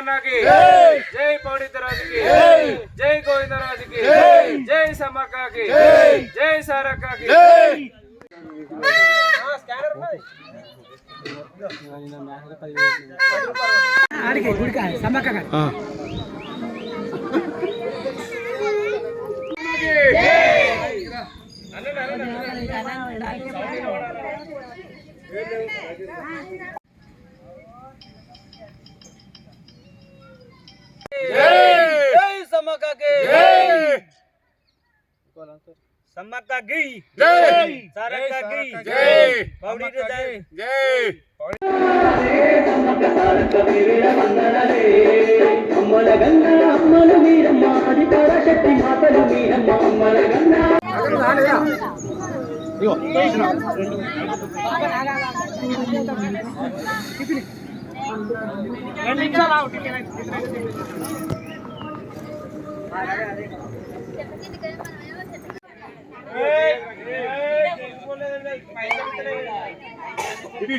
సారక్కకి జై! పౌడితరాజుకి. జై! గోవిందరాజుకి. జై! సమ్మక్కకి. జై! సారక్కకి. జై సమ్మక్కకి సమ్మక్క గీ సారక్క గీ పౌడితరాజు అమ్మల గన్న అమ్మల మీరమ్మ అది పరాశక్తి మాతలు మీరమ్మ అమ్మల గన్న రెండు నిమిషాలు ఆవు ఇది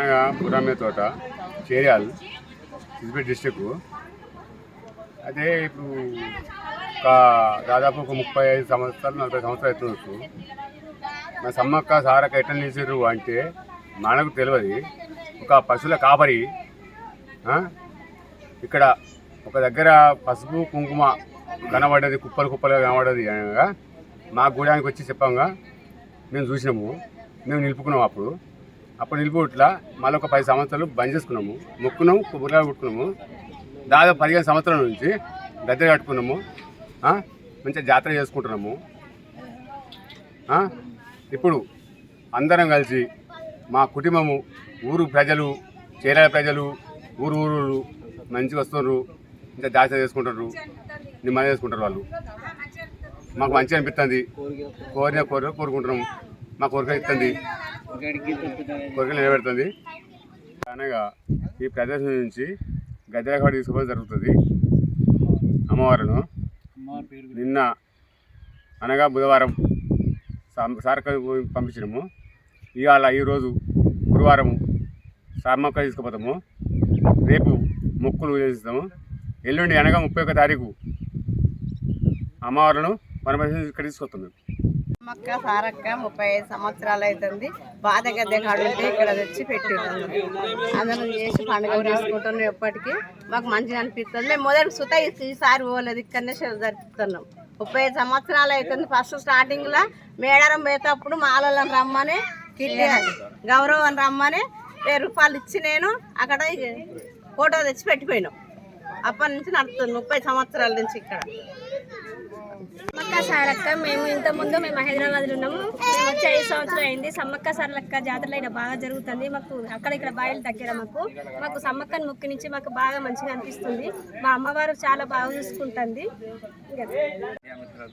అనగా పురామే తోట చేరియాల్ సిద్దిపేట డిస్టిక్ అదే ఇప్పుడు ఒక దాదాపు ఒక ముప్పై ఐదు సంవత్సరాలు నలభై సంవత్సరాలు అవుతుండొచ్చు మా సమ్మక్క సారక్క ఎట్లా నిలిచారు అంటే మనకు తెలియదు ఒక పశువుల కాపరి ఇక్కడ ఒక దగ్గర పసుపు కుంకుమ కనబడ్డది కుప్పలు కుప్పలుగా కనబడ్డది అనగా మా గూడానికి వచ్చి చెప్పంగా మేము చూసినాము మేము నిలుపుకున్నాము అప్పుడు. అప్పుడు నిలుపుట్లా మళ్ళీ ఒక పది సంవత్సరాలు బంద్ చేసుకున్నాము. మొక్కున్నాము కొబ్బరికాయ కొట్టుకున్నాము. దాదాపు పదిహేను సంవత్సరాల నుంచి దగ్గర కట్టుకున్నాము. మంచిగా జాతర చేసుకుంటున్నాము. ఇప్పుడు అందరం కలిసి మా కుటుంబము ఊరు ప్రజలు చేరాల ప్రజలు ఊరు ఊరు మంచిగా వస్తున్నారు. ఇంకా జాతర చేసుకుంటారు నిమ్మలు చేసుకుంటారు వాళ్ళు. మాకు మంచిగా అనిపిస్తుంది. కోరిన కోరిక కోరుకుంటున్నాము. మా కోరిక ఇస్తుంది కోరికలు నిలబెడుతుంది. అనగా ఈ ప్రదేశం నుంచి గద్దెలకాడ తీసుకోవడం జరుగుతుంది. అమ్మవారును. నిన్న అనగా బుధవారం సారక పంపించినము. ఇవాళ ఈరోజు గురువారం సామక్క తీసుకుపోతాము. రేపు మొక్కులు చేస్తాము ఎల్లుండి అనగా ముప్పై ఒక తారీఖు అమ్మవారును పరమేశ్వరం ఇక్కడ తీసుకొస్తాం మేము అమ్మక్క సారక్క ముప్పై ఐదు సంవత్సరాలు అవుతుంది. బాధ గద్దె కాడుంటే ఇక్కడ తెచ్చి పెట్టినాము అందరం చేసి పండుగ చేసుకుంటున్నాం ఎప్పటికీ. మాకు మంచిగా అనిపిస్తుంది. మేము మొదటి సుత ఈ- ఈసారి పోలేదు ఇక్కడనే జరుపుతున్నాం. ముప్పై ఐదు సంవత్సరాలు అవుతుంది. ఫస్ట్ స్టార్టింగ్లో మేడారం పోయేటప్పుడు మాలలను రమ్మని కిట్టి గౌరవం రమ్మని వెయ్యి రూపాయలు ఇచ్చి నేను అక్కడ ఫోటో తెచ్చి పెట్టిపోయినాం. అప్పటి నుంచి నడుస్తుంది ముప్పై సంవత్సరాల నుంచి ఇక్కడ. సమ్మక్క సారక్క మేము ఇంత ముందు మేము హైదరాబాద్లో ఉన్నాము. మేము వచ్చి ఐదు సంవత్సరాలు అయింది. సమ్మక్క సారలక్క జాతరలో ఇక్కడ బాగా జరుగుతుంది. మాకు అక్కడ ఇక్కడ బాయిలు దగ్గర మాకు. మాకు సమ్మక్కని ముక్కు నుంచి మాకు బాగా మంచిగా అనిపిస్తుంది. మా అమ్మవారు చాలా బాగా చూసుకుంటుంది.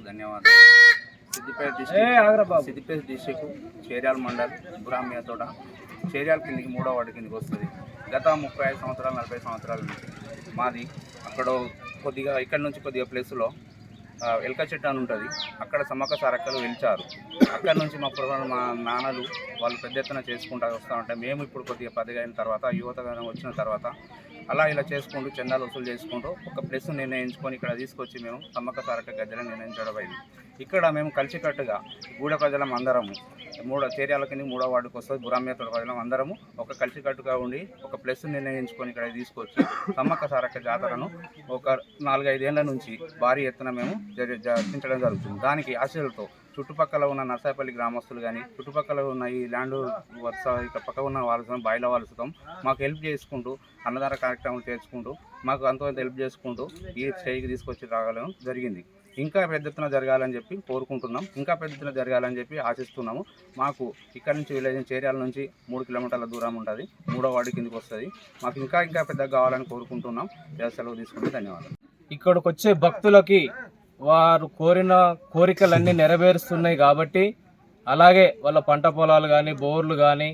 ధన్యవాదాలు. Siddipet district Siddipet district Cheryal mandal బ్రాహ్మ్య తోట. చేర్యాల కిందికి మూడో వార్డు కిందికి వస్తుంది. గత ముప్పై ఐదు సంవత్సరాలు నలభై సంవత్సరాల నుంచి మాది. అక్కడ కొద్దిగా ఇక్కడ నుంచి కొద్దిగా ప్లేస్లో ఎలక చెట్టు అని ఉంటుంది. అక్కడ సమ్మక్క సారక్కలు వెలిచారు అక్కడ నుంచి మా పురాణ మా నాన్నలు వాళ్ళు పెద్ద ఎత్తున చేసుకుంటూ వస్తూ ఉంటే మేము ఇప్పుడు కొద్దిగా పదిగైన అయిన తర్వాత యువతగానం వచ్చిన తర్వాత అలా ఇలా చేసుకుంటూ చందాలు వసూలు చేసుకుంటూ ఒక ప్లేస్ నిర్ణయించుకొని ఇక్కడ తీసుకొచ్చి మేము సమ్మక్క సారక్క గద్దెలను నిర్ణయించడం అయింది. ఇక్కడ మేము కలిసికట్టుగా గూడ ప్రజలం అందరము మూడో చేర్యాల కింద మూడో వార్డుకు వస్తుంది బురామేతోడ ప్రజలం అందరము ఒక కలిసికట్టుగా ఉండి ఒక ప్లస్ నిర్ణయించుకొని ఇక్కడ తీసుకొచ్చి సమ్మక్క సారక్క జాతరను ఒక నాలుగైదేళ్ళ నుంచి భారీ ఎత్తున మేము జరి- జరిపించడం జరుగుతుంది. దానికి ఆశలతో చుట్టుపక్కల ఉన్న నర్సాయపల్లి గ్రామస్తులు కానీ చుట్టుపక్కల ఉన్న ఈ ల్యాండ్ వరుస ఇక్కడ పక్క ఉన్న వాళ్ళతో బయల వాళ్ళతో మాకు హెల్ప్ చేసుకుంటూ అన్నదాన కార్యక్రమాలు చేసుకుంటూ మాకు అంత హెల్ప్ చేసుకుంటూ ఈ స్టేజ్కి తీసుకొచ్చి రాగలం జరిగింది. ఇంకా పెద్ద ఎత్తున జరగాలని చెప్పి కోరుకుంటున్నాం. ఇంకా పెద్ద ఎత్తున జరగాలని చెప్పి ఆశిస్తున్నాము. మాకు ఇక్కడ నుంచి విలేజ్ చేర్యాల నుంచి మూడు కిలోమీటర్ల దూరం ఉంటుంది. మూడో వార్డు కిందకి వస్తుంది. మాకు ఇంకా ఇంకా పెద్దగా కావాలని కోరుకుంటున్నాం. సెలవు తీసుకుంటే ధన్యవాదాలు. ఇక్కడికి వచ్చే భక్తులకి వారు కోరిన కోరికలన్నీ నెరవేరుస్తున్నాయి కాబట్టి అలాగే వాళ్ళ పంట పొలాలు కానీ బోర్లు కానీ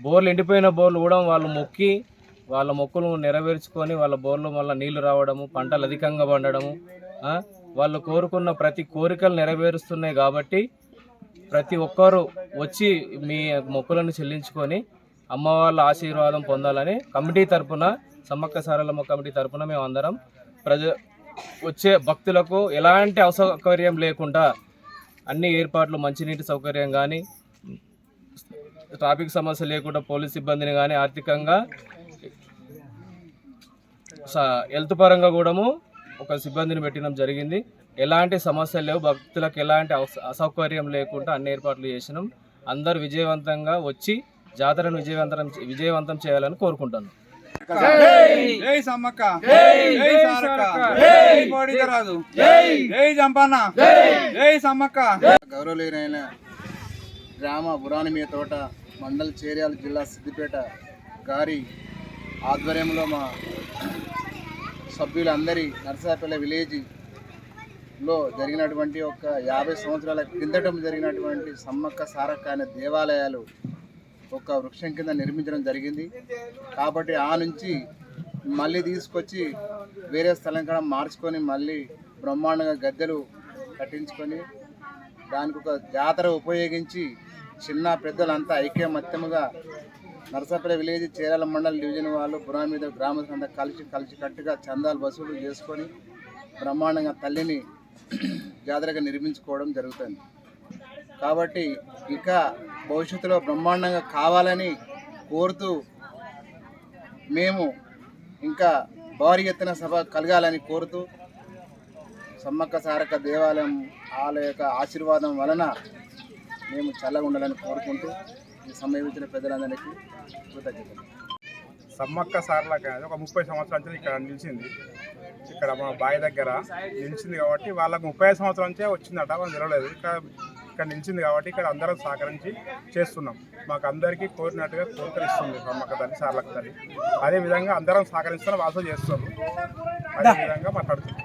బోర్లు ఎండిపోయిన బోర్లు కూడా వాళ్ళు మొక్కి వాళ్ళ మొక్కులు నెరవేర్చుకొని వాళ్ళ బోర్లు మళ్ళీ నీళ్ళు రావడము పంటలు అధికంగా పండడము వాళ్ళు కోరుకున్న ప్రతి కోరికలు నెరవేరుస్తున్నాయి కాబట్టి ప్రతి ఒక్కరూ వచ్చి మీ మొక్కులను చెల్లించుకొని అమ్మ వాళ్ళ ఆశీర్వాదం పొందాలని కమిటీ తరపున సమ్మక్క సారలమ్మ కమిటీ తరపున మేము అందరం ప్రజ వచ్చే భక్తులకు ఎలాంటి అసౌకర్యం లేకుండా అన్ని ఏర్పాట్లు మంచినీటి సౌకర్యం కానీ ట్రాఫిక్ సమస్య లేకుండా పోలీస్ సిబ్బందిని కానీ ఆర్థికంగా స- హెల్త్ పరంగా కూడాము ఒక సిబ్బందిని పెట్టడం జరిగింది. ఎలాంటి సమస్యలు లేవు. భక్తులకు ఎలాంటి అస- అసౌకర్యం లేకుండా అన్ని ఏర్పాట్లు చేసినాం. అందరూ విజయవంతంగా వచ్చి జాతరను విజయవంతం విజయవంతం చేయాలని కోరుకుంటున్నాం. జై! సమ్మక్క. జై! సారక్క. జై కోడిదరాజు జై! జంపన్న. జై! సమ్మక్క. గౌరవలేనైన గ్రామ బురానిమీయ తోట మండల్ చేర్యాల జిల్లా సిద్దిపేట గారి ఆధ్వర్యంలో మా సభ్యులందరి నర్సాపల్లి విలేజ్లో జరిగినటువంటి ఒక యాభై సంవత్సరాల క్రిందటం జరిగినటువంటి సమ్మక్క సారక్క అనే దేవాలయాలు ఒక వృక్షం కింద నిర్మించడం జరిగింది. కాబట్టి ఆ నుంచి మళ్ళీ తీసుకొచ్చి వేరే స్థలం కూడా మార్చుకొని మళ్ళీ బ్రహ్మాండంగా గద్దెలు కట్టించుకొని దానికి ఒక జాతర ఉపయోగించి చిన్న పెద్దలంతా ఐక్యమత్యముగా నరసాపల్లి విలేజ్ చీరాల మండల డివిజన్ వాళ్ళు బురా మీద గ్రామస్తులంతా కలిసి కలిసి కట్టుగా చందాలు వసూలు చేసుకొని బ్రహ్మాండంగా తల్లిని జాతరగా నిర్మించుకోవడం జరుగుతుంది. కాబట్టి ఇక భవిష్యత్తులో బ్రహ్మాండంగా కావాలని కోరుతూ మేము ఇంకా భారీ ఎత్తున సభ కలగాలని కోరుతూ సమ్మక్క సారక్క దేవాలయం వాళ్ళ యొక్క ఆశీర్వాదం వలన మేము చల్లగా ఉండాలని కోరుకుంటూ ఈ సమయం పెద్దలందరికీ కృతజ్ఞతలు. సమ్మక్క సార్లక ఒక ముప్పై సంవత్సరాల నుంచి ఇక్కడ నిలిచింది. ఇక్కడ మా బావి దగ్గర నిలిచింది కాబట్టి వాళ్ళకు ముప్పై సంవత్సరాల నుంచే వచ్చిందట మనం తెలవలేదు ఇక్కడ ఇక్కడ నిలిచింది కాబట్టి ఇక్కడ అందరం సహకరించి చేస్తున్నాం. మాకు అందరికీ కోరినట్టుగా కోరికలు ఇస్తుంది సమ్మక్క తల్లి సార్లకు తల్లి. అదేవిధంగా అందరం సహకరిస్తున్నాం వాసం చేస్తున్నాం అదేవిధంగా మాట్లాడుతున్నాం.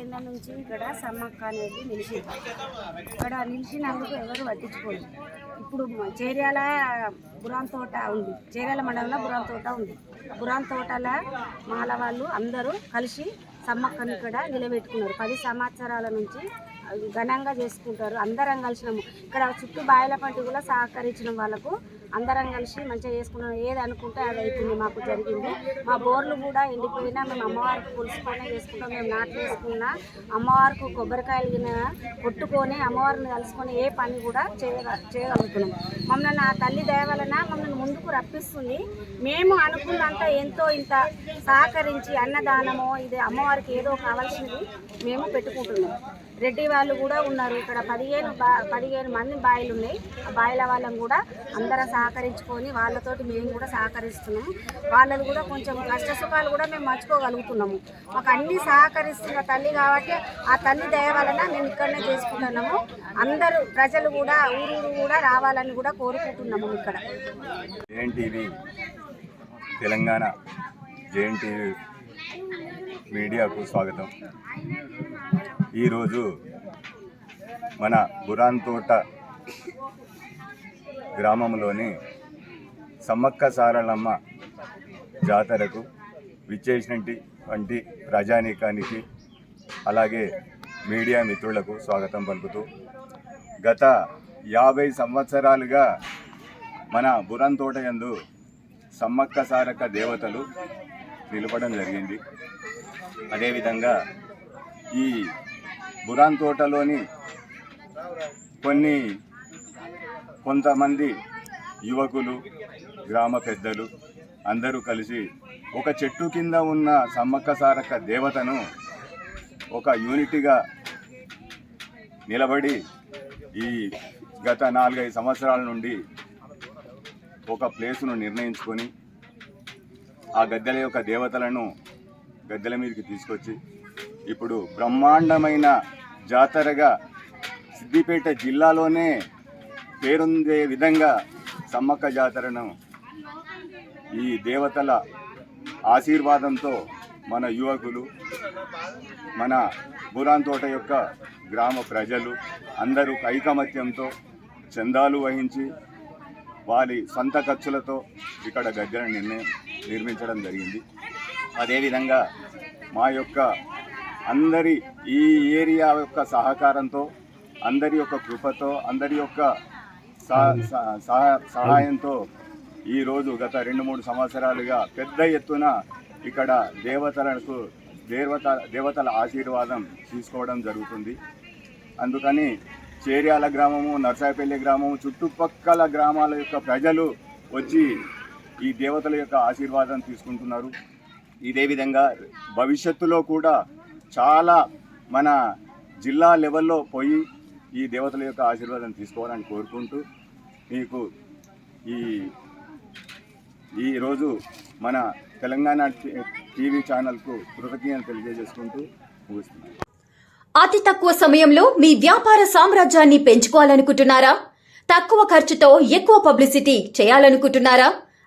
ఏళ్ళ నుంచి ఇక్కడ సమ్మక్క అనేది నిలిచింది. ఇక్కడ నిలిచినందుకు ఎవరు పట్టించుకోరు ఇప్పుడు చేర్యాల బురాన్ తోట ఉంది. చేర్యాల మండలంలో బురాన్ తోట ఉంది. బురాన్ తోటల మాల వాళ్ళు అందరూ కలిసి సమ్మక్కను ఇక్కడ నిలబెట్టుకున్నారు. పది సంవత్సరాల నుంచి ఘనంగా చేసుకుంటారు. అందరం కలిసినాము. ఇక్కడ చుట్టూ బాయిల పంటి కూడా సహకరించిన వాళ్ళకు. అందరం కలిసి మంచిగా చేసుకున్నాం. ఏది అనుకుంటే అది అవుతుంది మాకు జరిగింది. మా బోర్లు కూడా ఎండిపోయినా మేము అమ్మవారికి పులుసుకొని పైన చేసుకుంటాం. మేము నాట్లు వేసుకున్నా అమ్మవారికి కొబ్బరికాయలు కొట్టుకొని అమ్మవారిని కలుసుకొని ఏ పని కూడా చేయగ చేయగలుగుతున్నాం. మమ్మల్ని ఆ తల్లి దయవలన మమ్మల్ని ముందుకు రప్పిస్తుంది. మేము అనుకున్నంత ఎంతో ఇంత సహకరించి అన్నదానమో ఇది అమ్మవారికి ఏదో కావాల్సింది మేము పెట్టుకుంటున్నాం. రెడ్డి వాళ్ళు కూడా ఉన్నారు. ఇక్కడ పదిహేను పదిహేను మంది బాయిలు ఉన్నాయి. ఆ బాయిల వాళ్ళని కూడా అందరం సహకరించుకొని వాళ్ళతోటి మేము కూడా సహకరిస్తున్నాము. వాళ్ళది కూడా కొంచెం కష్ట సుఖాలు కూడా మేము మర్చిపోగలుగుతున్నాము మాకు అన్ని సహకరిస్తున్న తల్లి కాబట్టి ఆ తల్లి దయ వలన మేము ఇక్కడనే చేసుకుంటున్నాము. అందరూ ప్రజలు కూడా ఊరు కూడా రావాలని కూడా కోరుకుంటున్నాము ఇక్కడ. జేఎన్టీవీ తెలంగాణ జేఎన్టీవీ మీడియాకు స్వాగతం. ఈరోజు మన బురాన్తోట గ్రామంలోని సమ్మక్క సారలమ్మ జాతరకు విచ్చేసినటువంటి వంటి ప్రజానీకానికి అలాగే మీడియా మిత్రులకు స్వాగతం పలుకుతూ గత యాభై సంవత్సరాలుగా మన బురంతోట యందు సమ్మక్క సారక దేవతలు నిలపడం జరిగింది. అదేవిధంగా ఈ బురాన్ తోటలోని కొన్ని కొంతమంది యువకులు గ్రామ పెద్దలు అందరూ కలిసి ఒక చెట్టు కింద ఉన్న సమ్మక్క సారక్క దేవతను ఒక యూనిట్గా నిలబడి ఈ గత నాలుగైదు సంవత్సరాల నుండి ఒక ప్లేసును నిర్ణయించుకొని ఆ గద్దెల యొక్క దేవతలను గద్దెల మీదకి తీసుకొచ్చి ఇప్పుడు బ్రహ్మాండమైన జాతరగా సిద్దిపేట జిల్లాలోనే పేరొందే విధంగా సమ్మక్క జాతరను ఈ దేవతల ఆశీర్వాదంతో మన యువకులు మన బురాన్ తోట యొక్క గ్రామ ప్రజలు అందరూ ఐకమత్యంతో చందాలు వహించి వారి సొంత ఖర్చులతో ఇక్కడ గద్దెను నిర్ణయం నిర్మించడం జరిగింది. అదేవిధంగా మా యొక్క అందరి ఈ ఏరియా యొక్క సహకారంతో అందరి యొక్క కృపతో అందరి యొక్క సహ- సహ- సహాయంతో ఈరోజు గత రెండు మూడు సంవత్సరాలుగా పెద్ద ఎత్తున ఇక్కడ దేవతలకు దేవత దేవతల ఆశీర్వాదం తీసుకోవడం జరుగుతుంది. అందుకని చేర్యాల గ్రామము నర్సాయపల్లి గ్రామము చుట్టుపక్కల గ్రామాల యొక్క ప్రజలు వచ్చి ఈ దేవతల యొక్క ఆశీర్వాదం తీసుకుంటున్నారు. ఇదే విధంగా భవిష్యత్తులో కూడా చాలా మన జిల్లా లెవెల్లో పోయి ఈ దేవతల యొక్క ఆశీర్వాదం తీసుకోవాలని కోరుకుంటూ మీకు ఈ ఈరోజు మన తెలంగాణ టీవీ ఛానల్కు కృతజ్ఞతలు తెలియజేసుకుంటూ ముగిస్తున్నాను. అతి తక్కువ సమయంలో మీ వ్యాపార సామ్రాజ్యాన్ని పెంచుకోవాలనుకుంటున్నారా? తక్కువ ఖర్చుతో ఎక్కువ పబ్లిసిటీ చేయాలనుకుంటున్నారా?